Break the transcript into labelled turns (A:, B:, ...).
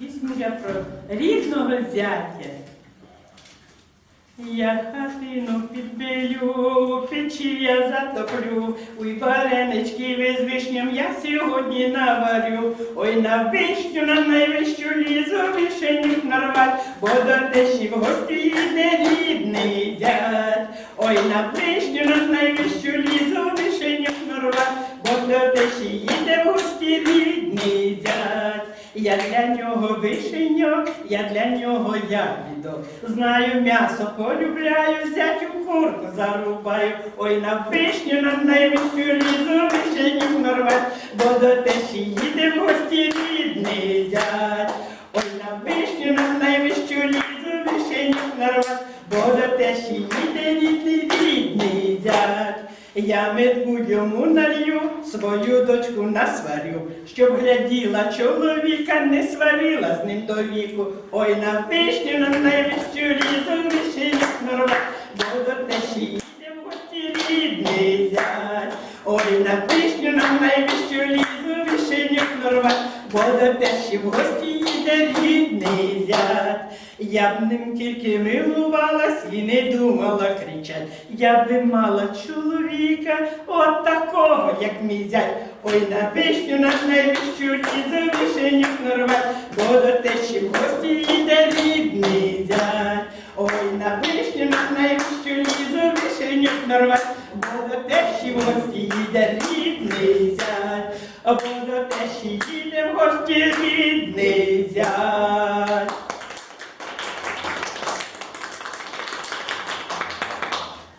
A: Пісню я про рідного зятя. Я хатину підбелю, печі я затоплю, Ой, варенички ви з вишням я сьогодні наварю. Ой, на вишню, на найвищу лізу вишенюк нарвать, бо до тещі в гості йде рідний дядь. Ой, на вишню, на найвищу лізу вишенюк нарвать, бо до тещі їде в гості рідний дядь. Я для нього вишеньок, я для нього ягідок. Знаю м'ясо полюбляю, зятю курку зарубаю. Ой, на вишню на найвищу лізу вишеньок нарвать, бо до тещі їде в гості рідний зять. Ой, на вишню на найвищу лізу вишеньок нарвать, бо до тещі їде рідний рідний. Я йому налью, свою дочку насварю, щоб гляділа чоловіка, не сварила з ним до віку. Ой, на вишню, на найвищу лізу вишеньок нарвать, бо до тещі їде в гості рідний зять. Ой, на вишню, на найвищу лізу вишеньок нарвать, бо до тещі в гості їде рідний зять. Я б ним тільки милувалась і не думала кричать. Я би мала чоловіка, от такого, як мій зять. Ой, на вишню, на найвищу лізу вишеньок нарвать, бо до тещі в гості йде рідний зять. Ой, на вишню, на найвищу лізу вишеньок нарвать, бо до тещі гості йде рідний зять. До їде в гості.